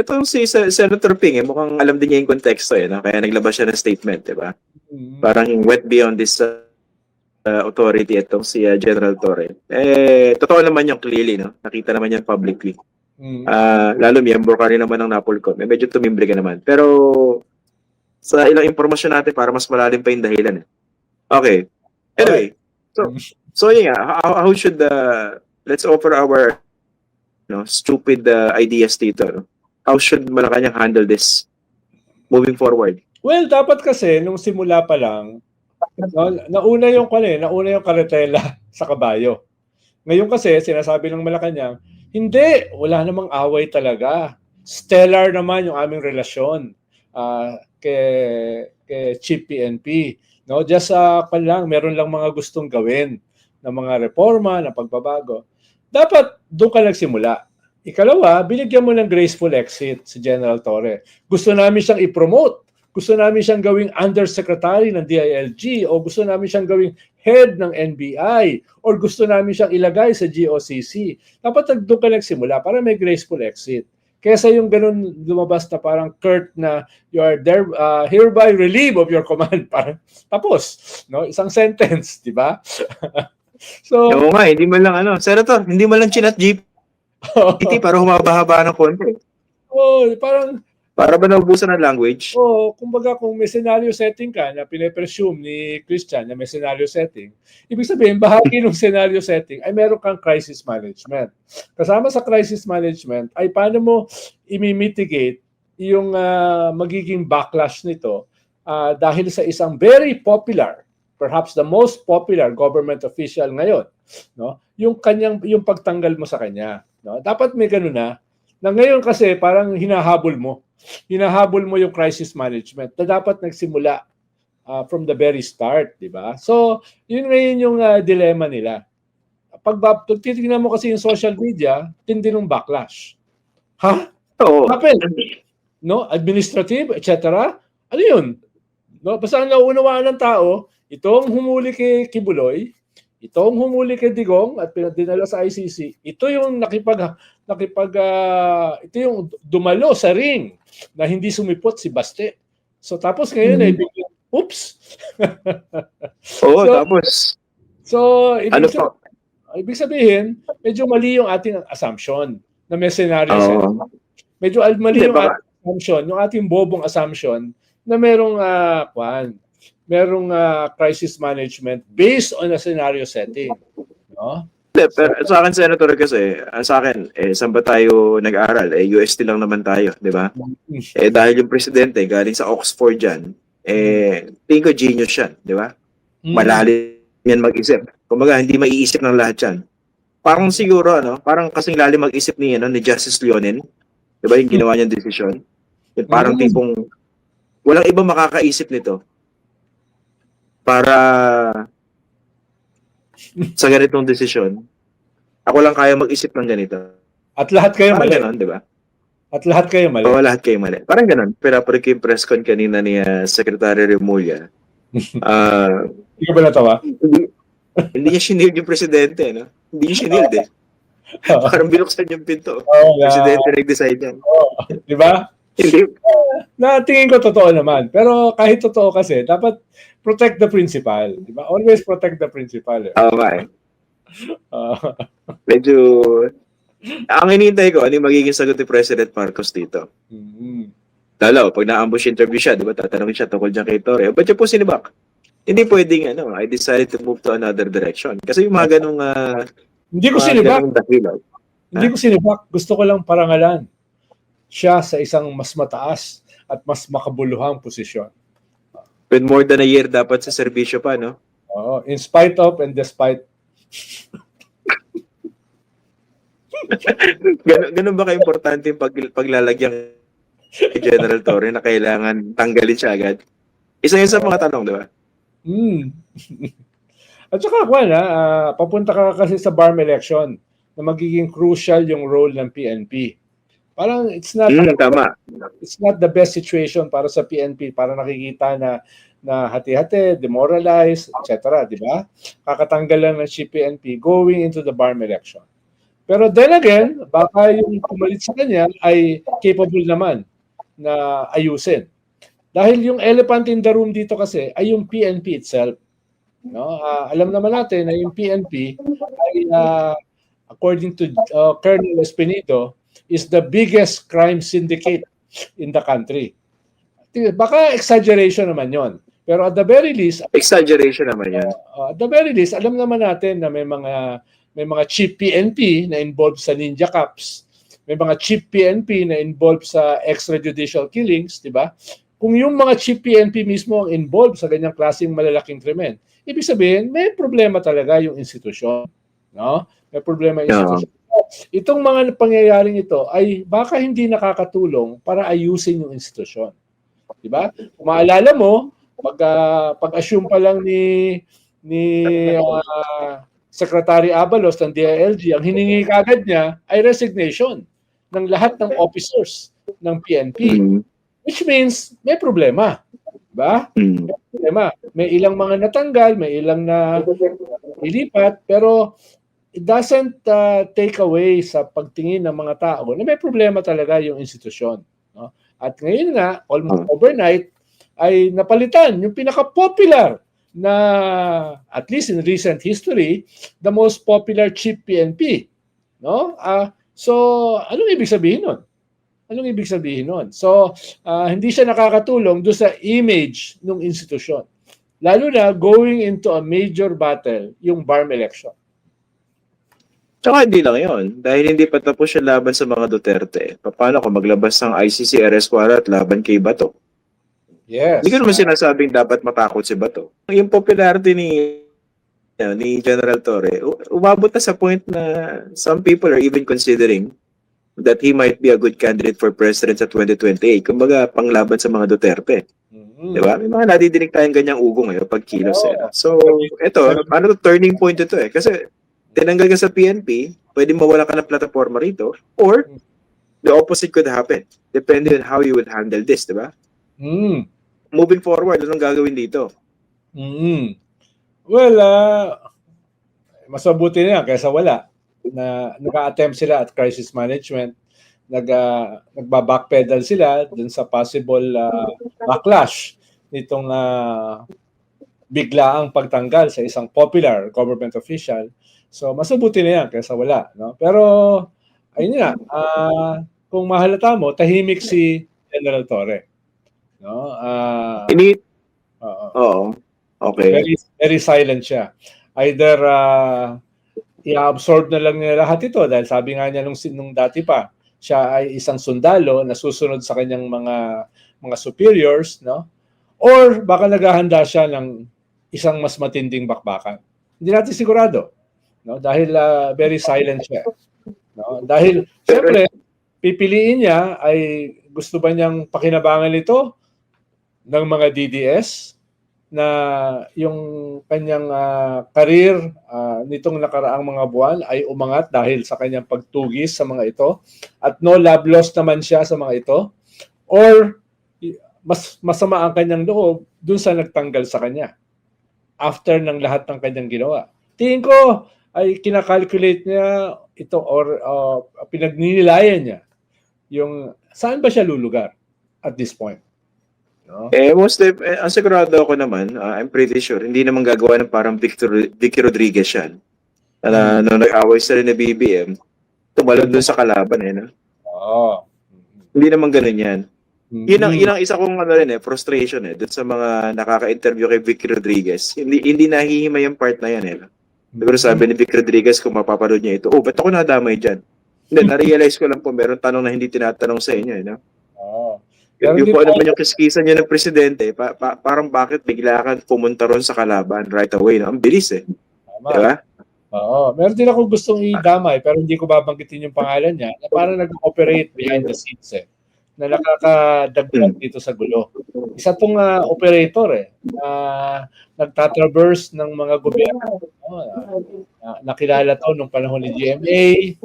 itong si Sen- Senator Ping, eh, mukhang alam din niya yung konteksto eh, no? kaya naglabas siya ng statement, di ba? Mm. Parang went beyond this uh, uh, authority itong si uh, General Torre. Eh, totoo naman yung clearly, no? Nakita naman yan publicly. Mm. Ah, lalo miyembro ka rin naman ng Napolcom. Eh, medyo tumimbre ka naman. Pero sa ilang impormasyon natin para mas malalim pa yung dahilan. Eh. Okay. Anyway, so so yun nga, how, how should the let's offer our know, stupid uh, ideas dito. No? How should Malacanang handle this moving forward? Well, dapat kasi nung simula pa lang, no, nauna yung kwan eh, nauna yung karetela sa kabayo. Ngayon kasi sinasabi ng Malacanang, hindi, wala namang away talaga. Stellar naman yung aming relasyon ah, kay, kay Chief PNP. No, just uh, lang, meron lang mga gustong gawin ng mga reforma, ng pagbabago. Dapat doon ka nagsimula. Ikalawa, binigyan mo ng graceful exit si General Torre. Gusto namin siyang i-promote gusto namin siyang gawing undersecretary ng DILG o gusto namin siyang gawing head ng NBI or gusto namin siyang ilagay sa GOCC. Dapat doon ka nagsimula para may graceful exit. Kesa yung ganun lumabas na parang curt na you are there, uh, hereby relieved of your command. Parang tapos, no? Isang sentence, di ba? so, Oo nga, hindi man lang ano. Senator, hindi man lang chinat GPT para humaba-haba ng konti. oh, parang Para ba naubusan ng language? Oo, kumbaga kung may scenario setting ka na pine-presume ni Christian na may scenario setting, ibig sabihin bahagi ng scenario setting ay meron kang crisis management. Kasama sa crisis management ay paano mo i-mitigate yung uh, magiging backlash nito uh, dahil sa isang very popular, perhaps the most popular government official ngayon, no? Yung kanyang yung pagtanggal mo sa kanya, no? Dapat may ganun na. Na ngayon kasi parang hinahabol mo hinahabol mo yung crisis management na dapat nagsimula uh, from the very start, di ba? So, yun ngayon yung uh, dilemma nila. Pag, pag titignan mo kasi yung social media, tindi ng backlash. Ha? Oo. Happen? No? Administrative, etc. Ano yun? No? Basta ang naunawaan ng tao, itong humuli kay Kibuloy, itong humuli kay Digong at dinala sa ICC, ito yung nakipag nakipag uh, ito yung dumalo sa ring na hindi sumipot si Baste. So tapos ngayon mm-hmm. ay biglang oops. Oo, so, tapos So ibig, ano sabihin, ibig sabihin, medyo mali yung ating assumption na may scenario oh. set. Medyo mali yung ating assumption, yung ating bobong assumption na merong uh, kwan, merong uh, crisis management based on a scenario setting. No? Hindi, pero sa akin, Senator, kasi, sa akin, eh, saan ba tayo nag-aral? Eh, UST lang naman tayo, di ba? Eh, dahil yung presidente, galing sa Oxford dyan, eh, tingin ko genius yan, di ba? Malalim yan mag-isip. Kumbaga, hindi maiisip ng lahat yan. Parang siguro, ano, parang kasing lalim mag-isip ni, ano, ni Justice Leonin, di ba, yung ginawa niyang decision. Yung parang tipong, walang iba makakaisip nito para sa ganitong desisyon, ako lang kaya mag-isip ng ganito. At lahat kayo Parang mali. ganon, di ba? At lahat kayo mali. Oo, lahat kayo mali. Parang ganun. Pero pag yung press con kanina ni uh, Secretary Remulla, uh, Hindi ka ba natawa? hindi, hindi niya sinild yung presidente, no? Hindi niya sinild eh. Parang binuksan yung pinto. Oh, yeah. Presidente nag-decide yan. Oh, di ba? Hindi. Na tingin ko totoo naman. Pero kahit totoo kasi, dapat protect the principal. Di ba? Always protect the principal. Eh. Oo nga eh. Uh, Medyo, ang hinihintay ko, ano yung magiging sagot ni President Marcos dito? mm, Lalo, pag na-ambush interview siya, di ba, tatanungin siya tungkol dyan kay Torre. Ba't siya po sinibak? Hindi pwedeng, ano, I decided to move to another direction. Kasi yung mga ganong, uh, hindi ko sinibak. dahilan. Hindi ko sinibak. Gusto ko lang parangalan siya sa isang mas mataas at mas makabuluhang posisyon. With more than a year dapat sa serbisyo pa, no? Oo, in spite of and despite. ganun, ganun ba ka-importante yung pag, paglalagyan kay General Torre na kailangan tanggalin siya agad? Isa yun sa mga tanong, di ba? Mm. At saka, Juan, ha, uh, papunta ka kasi sa BARM election na magiging crucial yung role ng PNP. Parang it's not mm, tama. it's not the best situation para sa PNP para nakikita na na hati-hati, demoralized, etc. Di ba? Kakatanggal lang ng si PNP going into the BARM election. Pero then again, baka yung pumalit sa kanya ay capable naman na ayusin. Dahil yung elephant in the room dito kasi ay yung PNP itself. No? Ah, alam naman natin na yung PNP ay ah, according to uh, Colonel Espinido is the biggest crime syndicate in the country. Baka exaggeration naman yon. Pero at the very least, Exaggeration naman yan. uh, at the very least, alam naman natin na may mga may mga chief PNP na involved sa Ninja Cups. May mga chief PNP na involved sa extrajudicial killings, di ba? Kung yung mga chief PNP mismo ang involved sa ganyang klaseng malalaking krimen, ibig sabihin, may problema talaga yung institusyon. No? May problema yung Yeah. Itong mga pangyayaring ito ay baka hindi nakakatulong para ayusin yung institusyon. Di ba? Kung maalala mo, pag, ah, pag-assume pa lang ni ni ah, Secretary Abalos ng DILG, ang hiningi kagad niya ay resignation ng lahat ng officers ng PNP. Mm. Which means may problema. Diba? Mm. Problema. May ilang mga natanggal, may ilang na ilipat, pero it doesn't uh, take away sa pagtingin ng mga tao na may problema talaga yung institusyon. No? At ngayon nga, almost overnight, ay napalitan yung pinaka-popular na, at least in recent history, the most popular chief PNP. No? Ah, so, anong ibig sabihin nun? Anong ibig sabihin nun? So, ah, hindi siya nakakatulong do sa image ng institusyon. Lalo na going into a major battle, yung BARM election. Tsaka hindi lang yon Dahil hindi pa tapos yung laban sa mga Duterte. Paano kung maglabas ng ICC arrest warrant laban kay Bato? Yes. Hindi ko naman sinasabing dapat matakot si Bato. Yung popularity ni ano, ni General Torre, umabot na sa point na some people are even considering that he might be a good candidate for president sa 2028. Kumbaga, panglaban sa mga Duterte. Mhm. Di ba? May mga nadidinig tayong ganyang ugo ngayon pag kilos. Eh. So, ito, ano to, turning point ito eh. Kasi, tinanggal ka sa PNP, pwede mawala ka ng plataforma rito, or the opposite could happen. Depending on how you would handle this, di ba? Mm. Moving forward, anong gagawin dito? Mm. Well, ah, mas mabuti na yan kaysa wala. Na nag-attempt sila at crisis management. Nag, ah, nagba-backpedal sila dun sa possible ah, backlash nitong ah, biglaang pagtanggal sa isang popular government official. So, mas mabuti na yan kaysa wala. No? Pero, ayun nga, ah, kung mahalata mo, tahimik si General Torre. No? Ah, Ini, oo. oo. Okay. very very silent siya. Either uh, i-absorb na lang niya lahat ito dahil sabi nga niya nung, nung dati pa, siya ay isang sundalo na susunod sa kanyang mga mga superiors, no? Or baka naghahanda siya ng isang mas matinding bakbakan. Hindi natin sigurado, no? Dahil uh, very silent siya. No? Dahil siyempre pipiliin niya ay gusto ba niyang pakinabangan ito ng mga DDS na yung kanyang ah, karir ah, nitong nakaraang mga buwan ay umangat dahil sa kanyang pagtugis sa mga ito at no love lost naman siya sa mga ito or mas masama ang kanyang loob dun sa nagtanggal sa kanya after ng lahat ng kanyang ginawa. Tingin ko ay kinakalculate niya ito or uh, pinagninilayan niya yung saan ba siya lulugar at this point. No? Eh, most of, eh, ang sigurado ako naman, ah, I'm pretty sure, hindi naman gagawa ng parang Victor, Vicky Rodriguez yan. Na, Hmm. nung nag-away sila ni BBM, tumalon dun sa kalaban eh, no? Oo. Hindi naman ganun yan. Yun ang, yun ang isa kong ano rin eh, frustration eh, dun sa mga nakaka-interview kay Vicky Rodriguez. Hindi, hindi nahihimay yung part na yan eh. Siguro sabi ni Vic Rodriguez kung mapapanood niya ito, oh, ba't ako nadamay dyan? Hindi, na-realize ko lang po, meron tanong na hindi tinatanong sa inyo. Eh, no? Oo. Pero Yung po ano man yung kiskisan niya ng presidente, pa, pa- parang bakit bigla ka pumunta ron sa kalaban right away. No? Ang bilis eh. Tama. Diba? Oo. Meron din ako gustong idamay pero hindi ko babanggitin yung pangalan niya na parang nag-operate behind the scenes eh na nakakadagdag dito sa gulo. Isa tong ah, operator eh na nagtatraverse ng mga gobyerno. Na, nakilala to nung panahon ni GMA,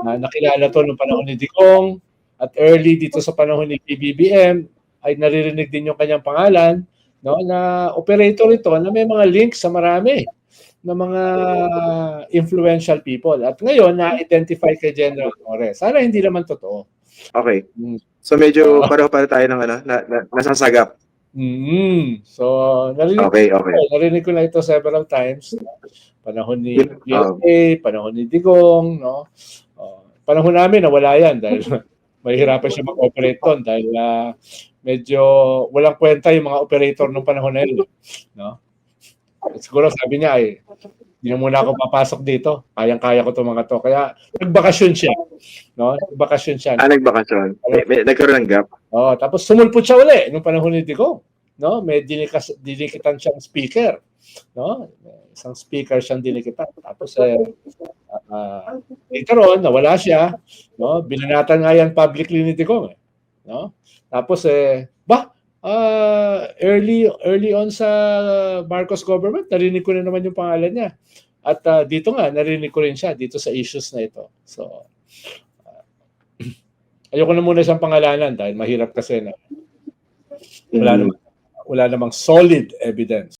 na nakilala to nung panahon ni Digong, at early dito sa panahon ni PBBM ay naririnig din yung kanyang pangalan no na operator ito na may mga links sa marami ng mga influential people. At ngayon, na-identify kay General Torres. Sana hindi naman totoo. Okay. Mm. So medyo pareho para tayo ng ano, na, na, nasasagap. mm So, narinig, Okay, okay. ko, narinig ko na ito several times. Panahon ni Yun, um, panahon ni Digong, no? Uh, panahon namin, nawala yan dahil mahihirapan siya mag-operate doon dahil ah, medyo walang kwenta yung mga operator nung panahon na yun. No? Siguro sabi niya ay hindi na muna ako papasok dito. Kayang-kaya ko itong mga to. Kaya nagbakasyon siya. No? Nagbakasyon siya. Ah, nagbakasyon. May, may, nagkaroon ng gap. Oh, tapos sumulpot siya uli nung panahon ni Digong. No? May dinikas, dinikitan siyang speaker. No? Isang speaker siyang dinikitan. Tapos eh, ah, later on, nawala siya. No? Binanatan nga yan publicly ni Digong. Eh. No? Tapos eh, ba? Ah, early early on sa Marcos government, narinig ko na naman yung pangalan niya. At ah, dito nga, narinig ko rin siya dito sa issues na ito. So, ah, ayoko na muna siyang pangalanan dahil mahirap kasi na wala namang, wala namang solid evidence.